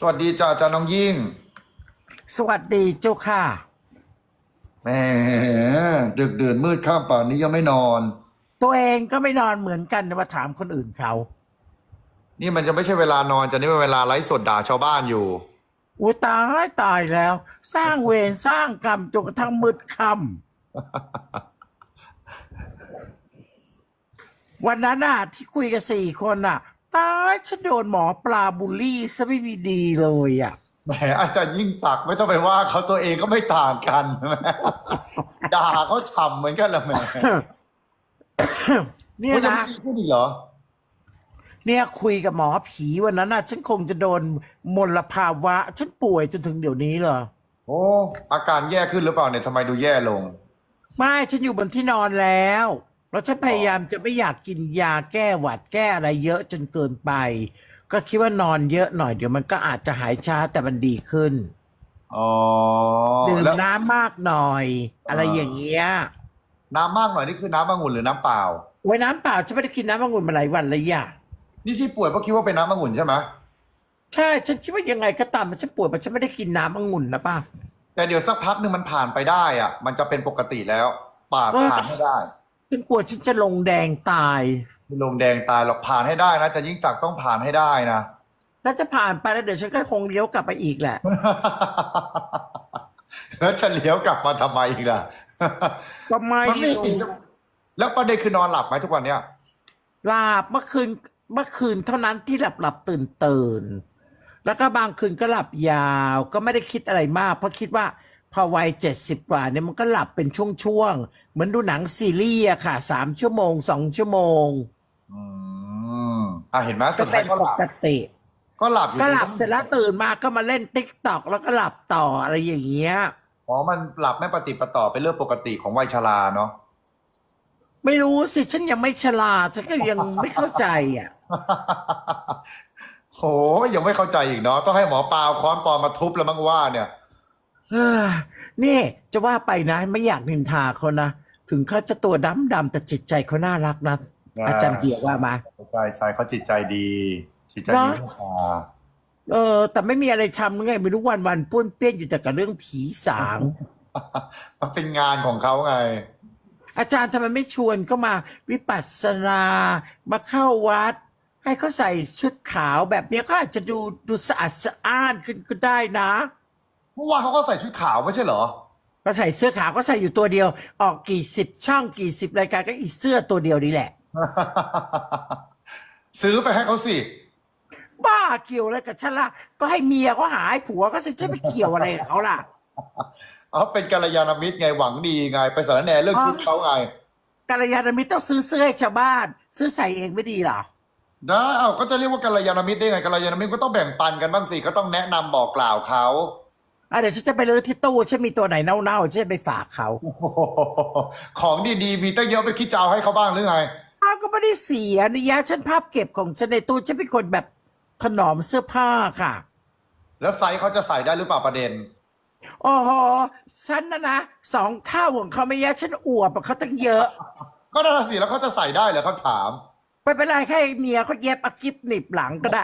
สวัสดีจ้าจ้าน้องยิ่ง สวัสดีเจ้าค่ะแหมดึกดื่นมืดข้ามป่านนี้ยังไม่นอน ตัวเองก็ไม่นอนเหมือนกันมาถามคนอื่นเขา นี่มันจะไม่ใช่เวลานอนจะนี่เป็นเวลาไลฟ์สดด่าชาวบ้านอยู่อุ้ยตายตายแล้ว สร้างเวรสร้างกรรมจนกระทั่งมืดค่ำวันนั้นน่ะที่คุยกับสี่คนน่ะ ตายฉันโดนหมอปลาบูลลี่ซะไม่มีดีเลยอะแหมอาจารย์ยิ่งศักดิ์ไม่ต้องไปว่าเขาตัวเองก็ไม่ต่างกันด่าเขาฉ่ำเหมือนกันละแหมเนี่ยเขายังนะ ไม่พูดอีกเหรอ เนี่ยคุยกับหมอผีวันนั้นน่ะ ฉันคงจะโดนมลภาวะ ฉันป่วยจนถึงเดี๋ยวนี้เลยโอ้อาการแย่ขึ้นหรือเปล่าเนี่ยทำไมดูแย่ลง ไม่ ฉันอยู่บนที่นอนแล้ว แล้วฉันพยายามจะไม่อยากกินยาแก้หวัดแก้อะไรเยอะจนเกินไป ก็คิดว่านอนเยอะหน่อยเดี๋ยวมันก็อาจจะหายช้าแต่มันดีขึ้นอ๋อดื่มแล้วน้ำมากหน่อย อะไรอ่าอย่างเงี้ยน้ำมากหน่อยนี่คือน้ำองุ่นหรือน้ำเปล่าโอ้ยน้ำเปล่าฉันไม่ได้กินน้ำองุ่นมาหลายวันเลยอะนี่ที่ป่วยเพราะคิดว่าเป็นน้ำองุ่นใช่ไหมใช่ฉันคิดว่ายังไงก็ตามมันฉันป่วยมันฉันไม่ได้กินน้ำองุ่นนะป้าแต่เดี๋ยวสักพักหนึ่งมันผ่านไปได้อะ มันจะเป็นปกติแล้วปาดเออผ่านให้ได้ ฉันกลัวฉันจะลงแดงตายมีลงแดงตายหรอกผ่านให้ได้นะจะยิ่งจักรต้องผ่านให้ได้นะแล้วจะผ่านไปแล้วเดี๋ยวฉันก็คงเลี้ยวกลับไปอีกแหละ แล้วจะเลี้ยวกลับมาทำไมอีกล่ะก็ไม่มันไม่รู้จริงแล้วประเด็นคือนอนหลับไหมทุกวันเนี้ยหลับเมื่อคืนเมื่อคืนเท่านั้นที่หลับหลับตื่นตื่นแล้วก็บางคืนก็หลับยาว ก็ไม่ได้คิดอะไรมาก เพราะคิดว่า พอวัยเจ็ดสิบกว่าเนี่ยมันก็หลับเป็นช่วงๆ เหมือนดูหนังซีรีส์อะค่ะสามชั่วโมงสองชั่วโมง อืมอะเห็นไหมก็สุดท้าเป็ยนก็หปลับกติ ก็หลับอยู่ก็หลับเสร็จแล้วตื่นมาก็มาเล่นติ๊กตอกแล้วก็หลับต่ออะไรอย่างเงี้ย อ๋อมันหลับไม่ปฏิดประต่อเป็นเรื่องปกติของวัยชราเนาะ ไม่รู้สิฉันยังไม่ฉลาดฉันก็ยังไม่เข้าใจอะ โหยังไม่เข้าใจอีกเนาะต้องให้หมอปลาเอาค้อนปอนมาทุบแล้วมั้งว่าเนี่ยเฮ้ย นี่จะว่าไปนะไม่อยากนินทาเขานะ ถึงเขาจะตัวดำดำๆแต่จิตใจเขาน่ารักนะอ่าอาจารย์เดียว่ามาใช่ใช่เขาจิตใจดี จิตใจเนดีอะมากเออ แต่ไม่มีอะไรทำไงไม่รู้วันวันๆป้วนเปี้ยนอยู่แต่กับเรื่องผีสางมันเป็นงานของเขาไง อาจารย์ทำไมไม่ชวนเขามาวิปัสสนา มาเข้าวัด ให้เขาใส่ชุดขาวแบบเนี้ยเขาอาจจะดูดูสะอาดสะอ้านขึ้นก็ได้นะ เมื่อวานเขาก็ใส่ชุดขาวไม่ใช่เหรอ ก็ใส่เสื้อขาวก็ใส่อยู่ตัวเดียว ออกกี่สิบช่องกี่สิบรายการก็อีเสื้อตัวเดียวนี่แหละ ซื้อไปให้เขาสิ บ้าเกี่ยวอะไรกับฉันล่ะ ก็ให้เมียเขาหาให้ผัวก็สิฉันไปเกี่ยวอะไรกับเขาล่ะเขาเป็นกัลยาณมิตรไงหวังดีไง ไปสารแหนเรื่องชุดเขาไงกัลยาณมิตรต้องซื้อเสื้อให้ชาวบ้าน ซื้อใส่เองไม่ดีเหรอได้เอาก็จะเรียกว่ากัลยาณมิตรได้ไงกัลยาณมิตรก็ต้องแบ่งปันกันบ้างสิก็ต้องแนะนำบอกกล่าวเขา อะเดี๋ยวฉันจะไปรื้อที่ตู้ฉันมีตัวไหนเน่าๆฉันจะไปฝากเขาโอ้โหของดีๆ มีตั้งเยอะไปคิดจะเอาให้เขาบ้างหรือไง อ้าวก็ไม่ได้เสียนิยะฉันภาพเก็บของฉันในตู้ฉันเป็นคนแบบถนอมเสื้อผ้าค่ะ แล้วไซส์เขาจะใส่ได้หรือเปล่าประเด็น โอ้โหฉันนะนะสองเท่าของเขาไม่ยะฉันอวบกว่าเขาตั้งเยอะ ก็น่าสิแล้วเขาจะใส่ได้เหรอเขาถาม ไม่เป็นไรแค่เมียเขาเย็บอากิบหนีบหลังก็ได้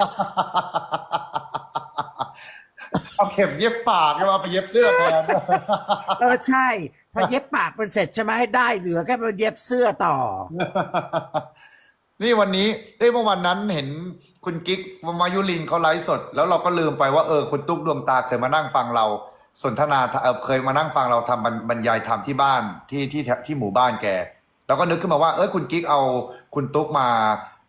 เอาเข็มเย็บปากมาไปเย็บเสื้อแทนเออใช่ พอเย็บปากมันเสร็จใช่ไหมได้เหลือแค่มาเย็บเสื้อต่อ นี่วันนี้เอ้ยเมื่อวันนั้นเห็นคุณกิ๊กมายุรินเขาไลฟ์สด แล้วเราก็ลืมไปว่าเออคุณตุ๊กดวงตาเคยมานั่งฟังเรา สนทนาเออเคยมานั่งฟังเราทำบรรบรรยายธรรมที่บ้านที่ที่ที่หมู่บ้านแกเราก็นึกขึ้นมาว่าเออคุณกิ๊กเอาคุณตุ๊กมา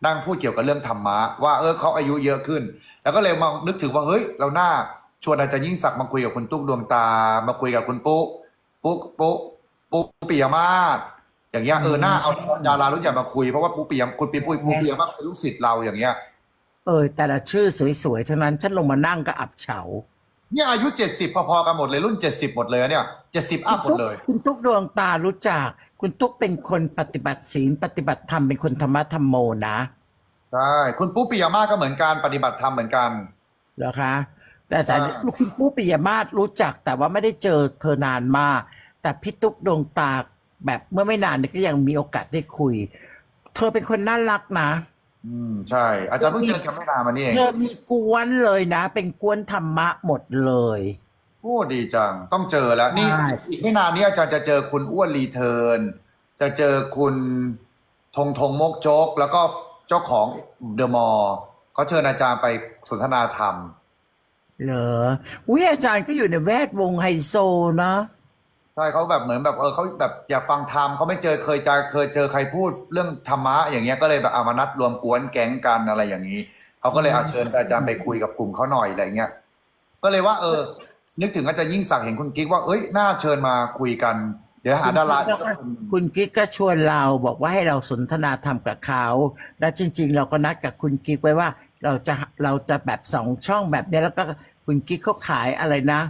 นั่งพูดเกี่ยวกับเรื่องธรรมะว่าเออเขาอายุเยอะขึ้น แล้วก็เลยมานึกถึงว่าเฮ้ยเราหน้า ชวนอาจารย์ยิ่งศักดิ์มาคุยกับคุณตุ๊กดวงตา มาคุยกับคุณปุ๊ปุ๊ปุ๊ปุ๊ปิยมาศอย่างเงี้ยเออหน้าเอาดารารุ่นใหญ่มาคุยเพราะว่าปุ๊ปิยมคุณปีปุ๊ปุ๊ปิยมาศเป็นลูกศิษย์เราอย่างเงี้ยเออแต่ละชื่อสวยๆทั้งนั้นฉันลงมานั่งก็อับเฉาเนี่ยอายุเจ็ดสิบพอๆกันหมดเลยรุ่นเจ็ดสิบหมดเลยอะเนี่ยเจ็ดสิบอัพหมดเลย คุณตุ๊กดวงตารู้จัก คุณตุ๊กเป็นคนปฏิบัติศีลปฏิบัติธรรมเป็นคนธรรมะธรรมโมนะใช่คุณปุ๊ปิยมาศก็เหมือนกันปฏิบัติธรรมเหมือนกันเหรอคะ แต่แต่ใช่ลูกคุณปุ๊ปิยมาศรู้จักแต่ว่าไม่ได้เจอเธอนานมาก แต่พี่ตุ๊กดวงตาแบบเมื่อไม่นานนี้ก็ยังมีโอกาสได้คุย เธอเป็นคนน่ารักนะออืมใช่ อาจารย์เพิ่งเจอกันไม่นานมานี่เองเธอมีกวนเลยนะ เป็นกวนธรรมะหมดเลย โอ้ดีจัง ต้องเจอแล้วนี่ใช่ อีกไม่นานนี้อาจารย์จะเจอคุณอ้วนรีเทิร์นจะเจอคุณธงธงมกจก แล้วก็เจ้าของเดอะมอลล์เขาเชิญอาจารย์ไปสนทนาธรรม เหรออุ้ยอาจารย์ก็อยู่ในแวดวงไฮโซนะใช่เขาแบบเหมือนแบบเออเขาแบบอยากฟังธรรมเขาไม่เจอเคยจะเคยเจอใครพูดเรื่องธรรมะอย่างเงี้ยก็เลยแบบเอามานัดรวมกวนแก๊งกันอะไรอย่างนี้เขาก็เลยเอาเชิญอาจารย์ไปคุยกับกลุ่มเขาหน่อยอะไรเงี้ยก็เลยว่าเออ นึกถึงอาจารย์ยิ่งศักดิ์เห็นคุณกิ๊กว่าเอ้ยน่าเชิญมาคุยกัน เดี๋ยวหาดาราอีกสักคนคุณกิ๊กก็ชวนเราบอกว่าให้เราสนทนาธรรมกับเขาและจริง ๆ เราก็นัดกับคุณกิ๊กไว้ว่า เราจะเราจะแบบสองช่องแบบเนี้ยแล้วก็คุณกิ๊กเขาขายอะไรนะ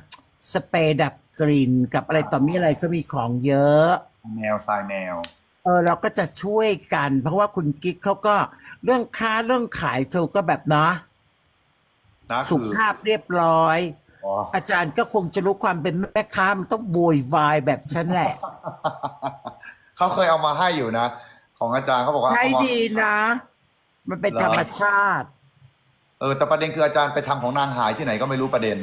สเปรย์ดับกลิ่นกับอะไรต่อมีอะไรก็มีของเยอะแมวทรายแมวเออเราก็จะช่วยกัน เพราะว่าคุณกิ๊กเขาก็เรื่องค้าเรื่องขายเธอก็แบบเนาะนะสุคือภาพเรียบร้อย อ๋ออาจารย์ก็คงจะรู้ความเป็นแม่ค้ามันต้องโวยวายแบบฉันแหละ เขาเคยเอามาให้อยู่นะ ของอาจารย์เขาบอกว่าใช้เอามา ดีนะ มันเป็นเหรอ ธรรมชาติ เออแต่ประเด็นคืออาจารย์ไปทำของนางหายที่ไหนก็ไม่รู้ประเด็น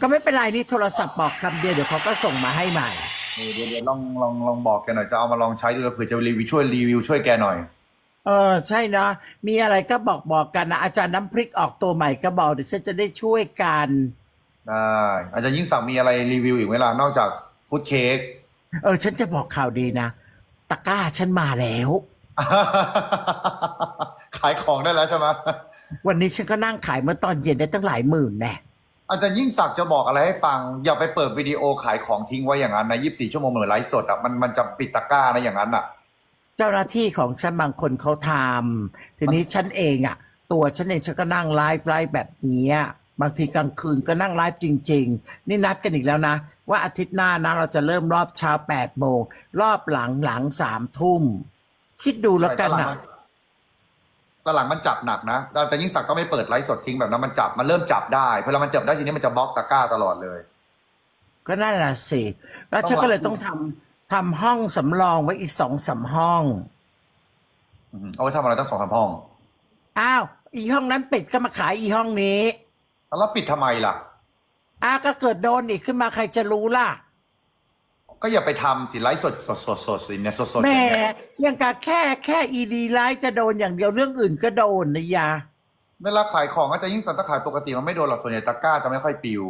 ก็ไม่เป็นไรนี่โทรศัพท์บอกคำเดียวเดี๋ยวเขาก็ส่งมาให้ใหม่ เออเดี๋ยวเดี๋ยวลองลองลองบอกแกหน่อยจะเอามาลองใช้ดูแล้วเผื่อจะรีวิวช่วยรีวิวช่วยแกหน่อย เออใช่นะ มีอะไรก็บอกบอกกันนะอาจารย์น้ำพริกออกตัวใหม่ก็บอกเดี๋ยวฉันจะได้ช่วยกัน ได้อาจารย์ยิ่งศักดิ์มีอะไรรีวิวอีกเวลานอกจากฟู้ดเค้กเออ ฉันจะบอกข่าวดีนะตะกร้าฉันมาแล้ว ขายของได้แล้วใช่ไหมวันนี้ฉันก็นั่งขายเมื่อตอนเย็นได้ตั้งหลายหมื่นแน่อาจารย์ยิ่งศักดิ์จะบอกอะไรให้ฟัง อย่าไปเปิดวิดีโอขายของทิ้งไว้อย่างนั้นนะ24ชั่วโมงเหมือนไลฟ์สดอะมันมันจะปิดตะกร้านะอย่างนั้นอะ เจ้าหน้าที่ของฉันบางคนเขาทำทีนี้ฉันเองอะ ตัวฉันเองฉันก็นั่งไลฟ์ไลฟ์แบบนี้อะบางทีกลางคืนก็นั่งไลฟ์จริง ๆ นี่นัดกันอีกแล้วนะ ว่าอาทิตย์หน้านะเราจะเริ่มรอบเช้าแปดโมงรอบหลังหลังสามทุ่ม คิดดูแล้วกันนะตอนหลังมันจับหนักนะอาจารย์ยิ่งศักดิ์ก็ไม่เปิดไลฟ์สดทิ้งแบบนั้นมันจับ มันเริ่มจับได้พอมันจับได้ทีนี้มันจะบล็อกตะกร้าตลอดเลย ก็นั่นแหละสิแล้วฉันก็เลยต้องทำทำห้องสำรองไว้อีกสองสามห้องอืมเอาไว้ทำอะไรตั้งสองสามห้อง อ้าว อีห้องนั้นปิดก็มาขายอีห้องนี้ แล้วปิดทำไมล่ะ อ้าวก็เกิดโดนอีกขึ้นมาใครจะรู้ล่ะ ก็อย่าไปทำสิไลฟ์สดสดสดสดสิเนี่ยสดสดแหม่อย่างเงี้ยยังกะแค่แค่อีดีไลท์จะโดนอย่างเดียวเรื่องอื่นก็โดนนะยา เวลาขายของอาจารย์ยิ่งศักดิ์ถ้าขายปกติมันไม่โดนหรอกส่วนใหญ่ตะกร้าจะไม่ค่อยปิว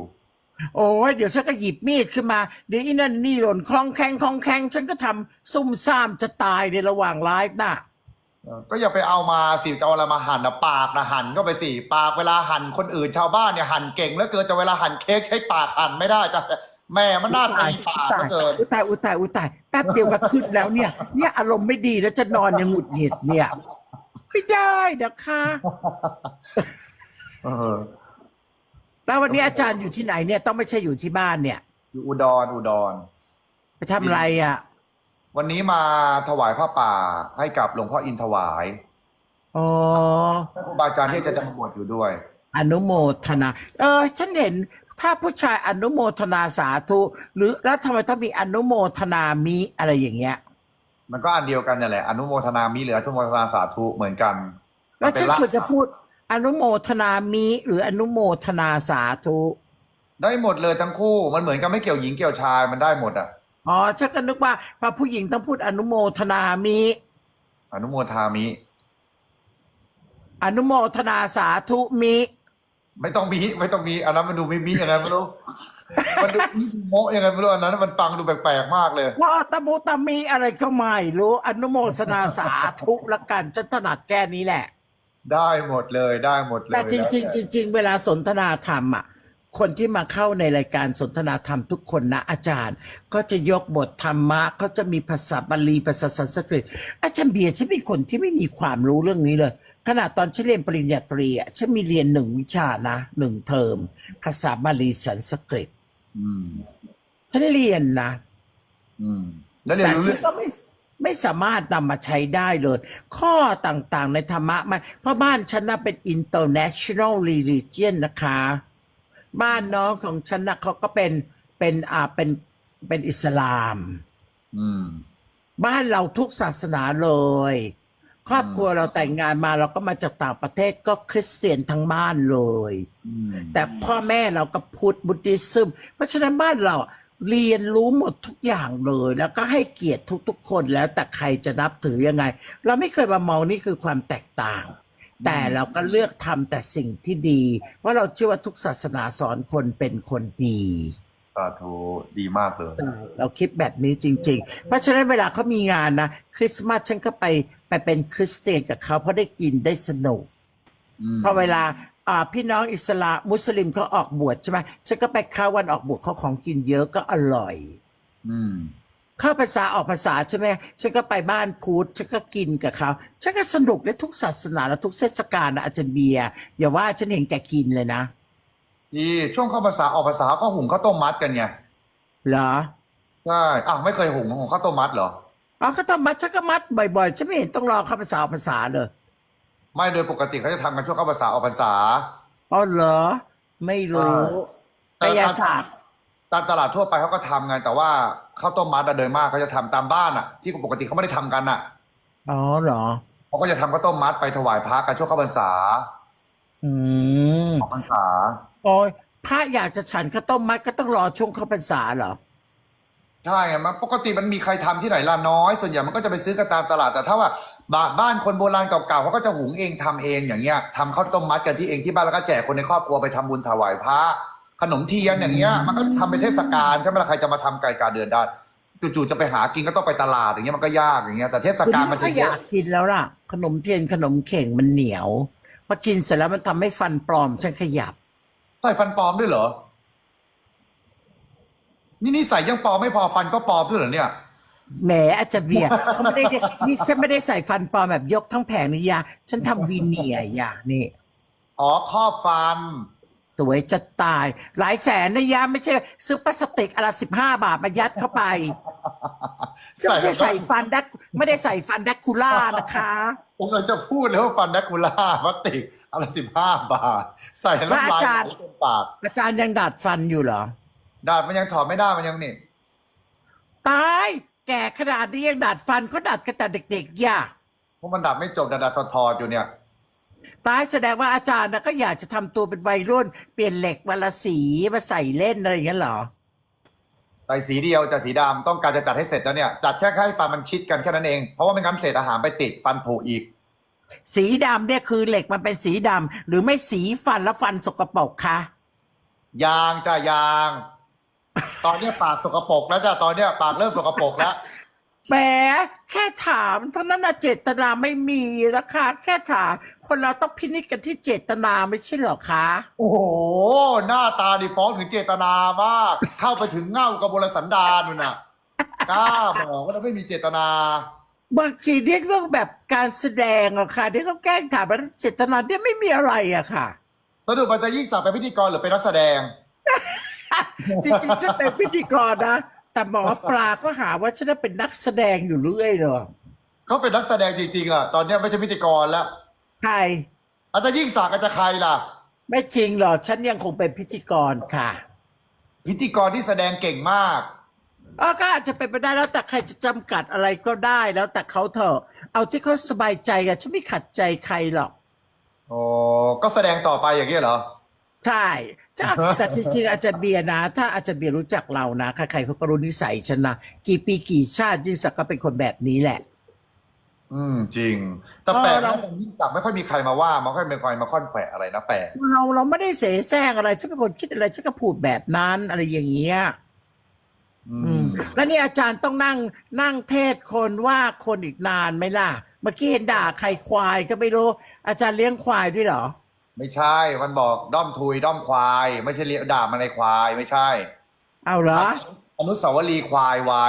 โอ้ยเดี๋ยวฉันก็หยิบมีดขึ้นมา เดี๋ยวอีนั่นนี่หล่นคล่องแคงคล่องแคงฉันก็ทำซุ่มซ่ามจะตายในระหว่างไลฟ์น่ะ ก็อย่าไปเอามาสิจะเอาอะไรมาหั่นนะปากนะหั่นก็ไปสิปากเวลาหั่นคนอื่นชาวบ้านเนี่ยหั่นเก่งเหลือเกินแต่เวลาหั่นเค้กใช้ปากหั่นไม่ได้จ้ะ แม่มันน่าตีปากเหลือเกินอุยตายอุยตายอุยตายแป๊บเดียวก็ขึ้นแล้วเนี่ย เนี่ยอารมณ์ไม่ดีแล้วจะนอนยังหงุดหงิดเนี่ยไม่ได้นะคะเออแล้ววันนี้อาจารย์อยู่ที่ไหนเนี่ยต้องไม่ใช่อยู่ที่บ้านเนี่ย อยู่อุดรอุดร ไปทำอะไรอะวันนี้มาถวายผ้าป่าให้กับหลวงพ่ออินถวายอ๋อครูบาอาจารย์ที่อาจะจะมาบวชอยู่ด้วย อนุโมทนา เออ ฉันเห็น ถ้าผู้ชายอนุโมทนาสาธุ หรือแล้วทำไมต้องมีอนุโมทนามิอะไรอย่างเงี้ย มันก็อันเดียวกันนั่นแหละอนุโมทนามิหรืออนุโมทนาสาธุเหมือนกันแล้วฉันเป็ควรจะพูดอนุโมทนามิหรืออนุโมทนาสาธุ ได้หมดเลยทั้งคู่มันเหมือนกันไม่เกี่ยวหญิงเกี่ยวชายมันได้หมดอะอ๋อฉันก็นึกว่าพอผู้หญิงต้องพูดอนุโมทนามิอนุโมทามิ อนุโมทนาสาธุมิ ไม่ต้องมีไม่ต้องมีอันนั้นมันดูไม่มียังไงไม่รู้มันดูมิโมะยังไงไม่รู้อันนั้น มันฟังดูแปลกๆมากเลย ว่าตะมุตะมีอะไรก็ไม่รู้อนุโมทนาสาธุละกันฉันถนัดแก้นี้แหละ ได้หมดเลยได้หมดเลยแต่จริง ๆ จริง ๆ เวลาสนทนาธรรมอะ คนที่มาเข้าในรายการสนทนาธรรมทุกคนนะอาจารย์ ก็จะยกบทธรรมะเขาจะมีภาษาบาลีภาษาสันสกฤตอาจารย์เบียร์ฉันเป็นคนที่ไม่มีความรู้เรื่องนี้เลย ขนาดตอนฉันเรียนปริญญาตรีอะฉันมีเรียนหนึ่งวิชานะหนึ่งเทอม ภาษาบาลีสันสกฤตอืมฉันเรียนนะอืมแล้วเรียนแต่รู้ฉัเรื่นองก็ไม่ไม่สามารถนำมาใช้ได้เลย ข้อต่างๆในธรรมะไม่เพราะบ้านฉันน่ะเป็น international religion นะคะ บ้านน้องของฉันนะเขาก็เป็นเป็นอ่าเป็นเป็นอิสลาม อืม บ้านเราทุกศาสนาเลย ครอบครัวเราแต่งงานมาเราก็มาจากต่างประเทศก็คริสเตียนทั้งบ้านเลยอืมแต่พ่อแม่เราก็พุทธบุติซึม เพราะฉะนั้นบ้านเราเรียนรู้หมดทุกอย่างเลย แล้วก็ให้เกียรติทุกๆ คนแล้วแต่ใครจะนับถือยังไง เราไม่เคยมามองนี่คือความแตกต่าง แต่เราก็เลือกทำแต่สิ่งที่ดี เพราะเราเชื่อว่าทุกศาสนาสอนคนเป็นคนดีสาธุดีมากเลย เราคิดแบบนี้จริง ๆ เพราะฉะนั้นเวลาเขามีงานนะคริสต์มาสฉันก็ไปไปเป็นคริสเตียนกับเขาเพราะได้กินได้สนุกอืมพอเวลาอ่าพี่น้องอิสลามมุสลิมเขาออกบวชใช่ไหมฉันก็ไปเข้าวันออกบวชเขาของกินเยอะก็อร่อย อืมเข้าภาษาออกภาษาใช่ไหมฉันก็ไปบ้านพุทธฉันก็กินกับเขาฉันก็สนุกในทุกศาสนาและทุกเทศกาลนะอาจารย์เบียร์อย่าว่าฉันเห็นแกกินเลยนะ ดีช่วงเข้าภาษาออกภาษาก็หุงข้าวต้มมัดกันไงเหรอใช่อะไม่เคยหุงหุงข้าวต้มมัดเหรออ๋อเขาต้องมัดฉันก็มัดบ่อยๆฉันไม่เห็นต้องรอเข้าภาษาออกภาษาเลยไม่โดยปกติเขาจะทำกันช่วงเข้าภาษาออกภาษา อ๋อเหรอ ไม่รู้แต่กายศาสตร์ตามตลาดทั่วไปเขาก็ทำไงแต่ว่าข้าวต้มมัดอะโดยมากเขาจะทำตามบ้านอะ ที่ปกติเขาไม่ได้ทำกันอะอ๋อเหรอ เขาก็จะทำข้าวต้มมัดไปถวายพระกันช่วงเข้าพรรษาอืม ออกพรรษา โอ้ยพระอยากจะฉันข้าวต้มมัดก็ต้องรอช่วงเข้าพรรษาเหรอ ใช่ไงมันปกติมันมีใครทำที่ไหนล่ะน้อย ส่วนใหญ่มันก็จะไปซื้อกันตามตลาดแต่ถ้าว่าบ้านบ้านคนโบราณเก่าๆเขาก็จะหุงเองทำเองอย่างเงี้ยทำข้าวต้มมัดกันที่เองที่บ้านแล้วก็แจกคนในครอบครัวไปทำบุญถวายพระขนมเทียนอย่างเงี้ยมันก็ทำเป็นเทศกาลใช่ไหมล่ะใครจะมาทำไก่กาเดือนได้จู่ๆจะไปหากินก็ต้องไปตลาดอย่างเงี้ยมันก็ยากอย่างเงี้ยแต่เทศคุณกาลนี่มันก็จะอเยยาอะ กกินแล้วล่ะ ขนมเทียนขนมเข่งมันเหนียวพอกินเสร็จแล้วมันทำให้ฟันปลอมฉันขยับ ใส่ฟันปลอมด้วยเหรอ นี่นี่ใส่ยังปลอมไม่พอฟันก็ปลอมด้วยเหรอเนี่ย แหมอาจจะเบียร์เขาไม่ได้นี่ฉันไม่ได้ใส่ฟันปลอมแบบยกทั้งแผงนี่ยา ฉันทำวีเนียร์อย่านี่ อ๋อครอบฟัน สวยจะตาย หลายแสนนะยาไม่ใช่ซื้อพลาสติกอะไรสิบห้าบาทมายัดเข้าไปไม่ได้ใส่ฟันดักไม่ได้ใส่ฟันดักคูล่านะคะผมเลยจะพูดเลยว่าฟันแดกคูล่าพลาสติกอะไรสิบห้าบาท ใส่แล้วน้ำลายไหลเต็มปากอาจารย์ยังดัดฟันอยู่เหรอดาดมันยังถอดไม่ได้มันยังนี่ตายแก่ขนาดนี้ยังดัดฟันเขาดัดกันแต่เด็กๆอย่าเพราะมันดัดไม่จบดัดดัดถอดถอดอยู่เนี่ย ตายแสดงว่าอาจารย์นะก็อยากจะทำตัวเป็นวัยรุ่น เปลี่ยนเหล็กวันละสีมาใส่เล่นอะไรอย่างเงี้ยเหรอ ใส่สีเดียวจะสีดำต้องการจะจัดให้เสร็จแล้วเนี่ย จัดแค่ให้ฟันมันชิดกันแค่นั้นเอง เพราะว่าไม่งั้นเศษอาหารไปติดฟันผุอีก สีดำเนี่ยคือเหล็กมันเป็นสีดำหรือไม่สีฟันแล้วฟันสกปรกคะ ยางจ้ายาง ตอนเนี้ยปากสกปรกแล้วจ้ะตอนเนี้ยปากเริ่มสกปรกแล้ว แหมแค่ถามเท่านั้นนะเจตนาไม่มีนะคะ แค่ถามคนเราต้องพินิจกันที่เจตนาไม่ใช่เหรอคะ โอ้โห หน้าตาดีฟ้องถึงเจตนามาก เข้าไปถึงเง่ากระบวนสันดานนู่นน่ะกล้าบอกว่าเราไม่มีเจตนา บางทีเรียกเรื่องแบบการแสดงอะค่ะที่ต้องแกล้งถามว่าเจตนาเนี่ยไม่มีอะไรอะค่ะสรุปมันจะยิ่งศักดิ์เป็นพิธีกรหรือเป็นนักแสดง จริงๆฉันเป็นพิธีกรนะ แต่หมอปลาก็หาว่าฉันนะเป็นนักแสดงอยู่เรื่อยเลยเขาเป็นนักแสดงจริงๆอะตอนเนี้ยไม่ใช่พิธีกรแล้วใครอาจจะยิ่งศักดิ์อาจจะใครล่ะ ไม่จริงหรอกฉันยังคงเป็นพิธีกรค่ะ พิธีกรที่แสดงเก่งมากอ๋อก็อาจจะเป็นไปได้แล้วแต่ใครจะจำกัดอะไรก็ได้แล้วแต่เขาเถอะ เอาที่เขาสบายใจกันฉันไม่ขัดใจใครหรอกโอ้ก็แสดงต่อไปอย่างเงี้ยเหรอ ใช่จ้าแต่จริงๆอาจารย์เบียร์นะ ถ้าอาจารย์เบียร์รู้จักเรานะใครๆเขาก็รู้นิสัยฉันนะกี่ปีกี่ชาติยิ่งศักดิ์ก็เป็นคนแบบนี้แหละ อืม จริง แต่แปลกเออเรา นะยิ่งศักดิ์ไม่ค่อยมีใครมาว่าไม่ค่อยมีใครมาค่อนแขวะอะไรนะแปลกเราเราไม่ได้เสแสร้งอะไรฉันเป็นคนคิดอะไรฉันก็พูดแบบนั้นอะไรอย่างเงี้ย อือืมมแล้วนี่อาจารย์ต้องนั่งนั่งเทศคนว่าคนอีกนานไหมล่ะ เมื่อกี้เห็นด่าใครควายก็ไม่รู้ อาจารย์เลี้ยงควายด้วยเหรอ ไม่ใช่ มันบอกด้อมทุยด้อมควาย ไม่ใช่เรียกด่ามันในควายไม่ใช่เอาเหรอ อนุสาวรีย์ควายไว้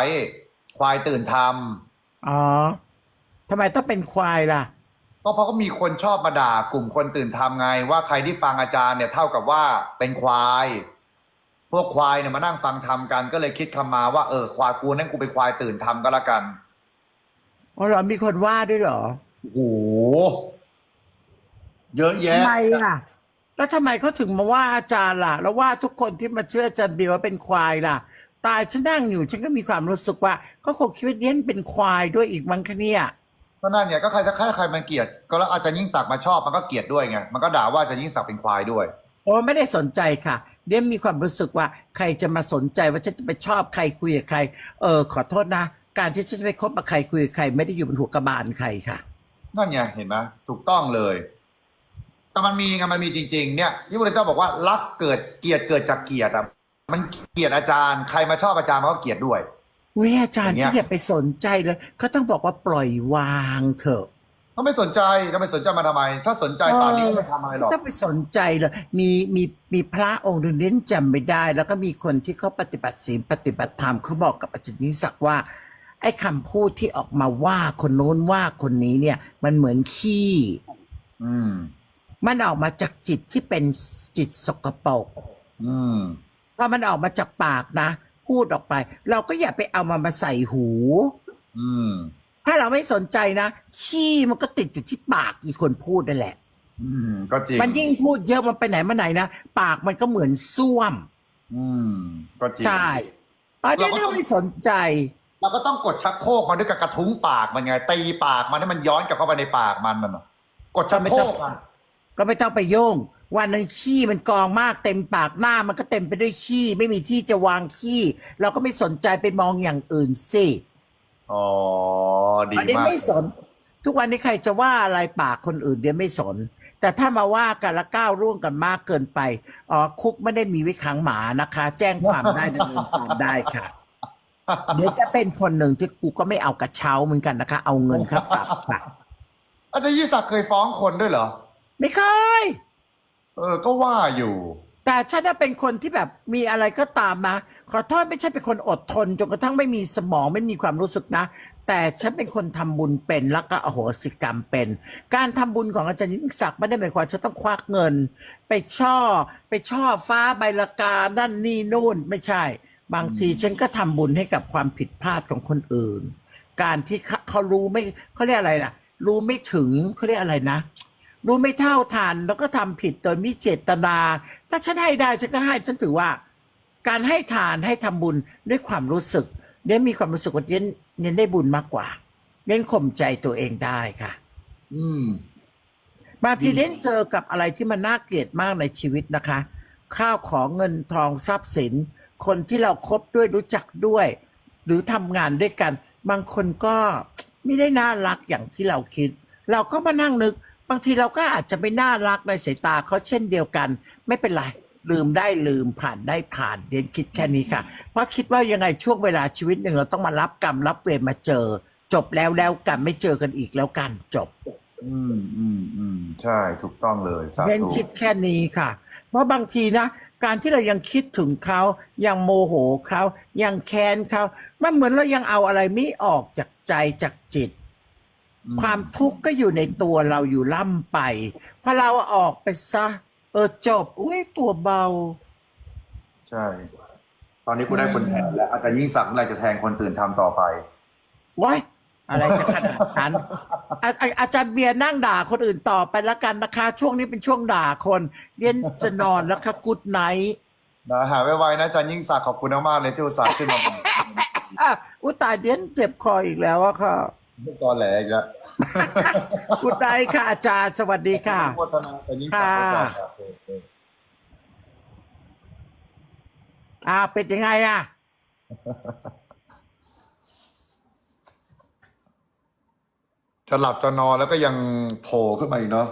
ควายตื่นทอ๋อทำไมต้องเป็นควายล่ะำก็เพราะก็มีคนชอบมาด่ากลุ่มคนตื่นทำไง ว่าใครที่ฟังอาจารย์เนี่ยเท่ากับว่าเป็นควาย พวกควายเนี่ยมานั่งฟังทำกันก็เลยคิดคำมาว่าเออควายกูนั่นกูเป็นควายตื่นทำก็แล้วกัน อ๋อเหรอมีคนว่าด้วยเหรอ โอ้โห เยอะแยะ ทำไมล่ะ แล้วทำไมเขาถึงมาว่าอาจารย์ล่ะ แล้วว่าทุกคนที่มาเชื่ออาจารย์เบียร์ว่าเป็นควายล่ะ ตายฉันนั่งอยู่ ฉันก็มีความรู้สึกว่าเขาคงคิดว่าเนี้ยเป็นควายด้วยอีกมั้งคะเนี่ย ก็นั่นเนี่ยก็ใครจะใครใครมันเกลียด ก็แล้วอาจารย์ยิ่งศักดิ์มาชอบมันก็เกลียดด้วยไงมันก็ด่าว่าอาจารย์ยิ่งศักดิ์เป็นควายด้วย โอ้ไม่ได้สนใจค่ะ เดี๋ยวมีความรู้สึกว่าใครจะมาสนใจว่าฉันจะไปชอบใครคุยกับใคร เออขอโทษนะ การที่ฉันจะไปคบกับใครคุยกับใคร ไม่ได้อยู่บนหัวกระบาลใครค่ะ นั่นไงเห็นไหมถูกต้องเลย แต่มันมีไงมันมีจริง ๆ เนี่ยที่พระเจ้าบอกว่ารักเกิดเกลียดเกิดจากเกลียดอะมันเกลียดอาจารย์ใครมาชอบอาจารย์มันก็เกลียดด้วยอุ้ยอาจารย์อย่างเงี้ยพี่อย่าไปสนใจเลยเขาต้องบอกว่าปล่อยวางเถอะก็ไม่สนใจก็ไม่สนใจมาทำไม ถ้าสนใจป่านนี้ก็ไม่ทำอะไรหรอกถ้าไปสนใจเลยมีมีมีพระองค์หนึ่งเล่นจำไม่ได้ แล้วก็มีคนที่เขาปฏิบัติศีลปฏิบัติธรรมเขาบอกกับอาจารย์ยิ่งศักดิ์ว่า ไอ้คำพูดที่ออกมาว่าคนโน้นว่าคนนี้เนี่ย มันเหมือนขี้ อืม มันออกมาจากจิตที่เป็นจิตสกปรกอืมพอมันออกมาจากปากนะ พูดออกไป เราก็อย่าไปเอามามาใส่หู อืมถ้าเราไม่สนใจนะขี้มันก็ติดอยู่ที่ปากอีกคนพูดนั่นแหละ อืมก็จริงมันยิ่งพูดเยอะมันไปไหนมาไหนนะปากมันก็เหมือนส้วม อืมก็จริงใช่ตอนนี้เราก็ต้เราองไม่สนใจ เราก็ต้องกดชักโครกมันด้วยกับกระทุ้งปากมันไงตีปากมันให้มันย้อนกลับเข้าไปในปากมันน่ะกดชักโครกมัน ก็ไม่ต้องไปโย่ง วันนั้นขี้มันกองมากเต็มปากหน้ามันก็เต็มไปด้วยขี้ ไม่มีที่จะวางขี้ เราก็ไม่สนใจไปมองอย่างอื่นสิอ๋อดีอันนี้มาก ไม่สน ทุกวันนี้ใครจะว่าอะไรปากคนอื่นเดี๋ยวไม่สน แต่ถ้ามาว่ากันและก้าวร่วงกันมากเกินไปอ๋อคุกไม่ได้มีไว้ขังหมานะคะ แจ้งความได้ดำเนินการได้ค่ะเดี๋ยวจะเป็นคนหนึ่งที่กูก็ไม่เอากระเช้าเหมือนกันนะคะ เอาเงินครับปรับค่ะอาจารย์ยี่ศักดิ์เคยฟ้องคนด้วยเหรอ ไม่เคย เออ ก็ว่าอยู่ แต่ฉันน่ะเป็นคนที่แบบมีอะไรก็ตามนะขอโทษไม่ใช่เป็นคนอดทนจนกระทั่งไม่มีสมองไม่มีความรู้สึกนะ แต่ฉันเป็นคนทำบุญเป็นแล้วก็อโหสิกรรมเป็น การทำบุญของอาจารย์ยิ่งศักดิ์ไม่ได้หมายความฉันต้องควักเงิน ไปช่อ ไปช่อฟ้าใบละกานั่นนี่นู่นไม่ใช่ บางทีฉันก็ทำบุญให้กับความผิดพลาดของคนอื่น การที่เขาเขารู้ไม่เขาเรียกอะไรนะรู้ไม่ถึงเขาเรียกอะไรนะ รู้ไม่เท่าทันแล้วก็ทำผิดโดยมิเจตนา ถ้าฉันให้ได้ฉันก็ให้ฉันถือว่า การให้ทานให้ทำบุญด้วยความรู้สึกเนี่ยมีความรู้สึกว่าเน้นเน้นได้บุญมากกว่าเน้นข่มใจตัวเองได้ค่ะ อืมบางทีดีเน้นเจอกับอะไรที่มันน่าเกลียดมากในชีวิตนะคะ ข้าวของเงินทองทรัพย์สิน คนที่เราครบด้วยรู้จักด้วย หรือทำงานด้วยกัน บางคนก็ไม่ได้น่ารักอย่างที่เราคิด เราก็มานั่งนึก บางทีเราก็อาจจะไม่น่ารักในสายตาเขาเช่นเดียวกัน ไม่เป็นไร ลืมได้ลืมผ่านได้ผ่านเรียนคิดแค่นี้ค่ะ เพราะคิดว่ายังไงช่วงเวลาชีวิตหนึ่งเราต้องมารับกรรมรับเวรมาเจอ จบแล้วแล้วกันไม่เจอกันอีกแล้วกันจบ อืมอืมอืมใช่ถูกต้องเลยสาเน้นธุคิดแค่นี้ค่ะ เพราะบางทีนะ การที่เรายังคิดถึงเขายังโมโหเขายังแค้นเขามันเหมือนเรายังเอาอะไรไม่ออกจากใจจากจิตอืม ความทุกข์ก็อยู่ในตัวเราอยู่ล่ำไปพอเราออกไปซะ เออจบ อุ้ยตัวเบา ใช่ ตอนนี้กูได้คนแทนแล้วอาจารย์ยิ่งศักดิ์เมื่อไหรจะแทงคนตื่นทำต่อไปว้ายอะไรจะขนาดนั้นอาอาอาจารย์เบียร์นั่งด่าคนอื่นต่อไปแล้วกันนะคะ ช่วงนี้เป็นช่วงด่าคนเรียนจะนอนแล้วค่ะกุดไนท์นะหายไวๆนะอาจารย์ยิ่งศักดิ์ขอบคุณมากๆเลยที่อุตส่าห์ขึ้นมา อะอุยตายเดียนเจ็บคออีกแล้วอะค่ะ ตอนแหลอีกแล้วกุดไนท์ค่ะอาจารย์สวัสดีค่ะ โฆษณาอาจารย์ยิ่งศักดิ์ค่ะโฆษณาครับโอเคอ่าเป็นยังไงอะ จะหลับจะนอนแล้วก็ยังโผล่ขึ้นมาอีกเนาะ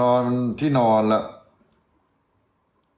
นอนที่นอนละ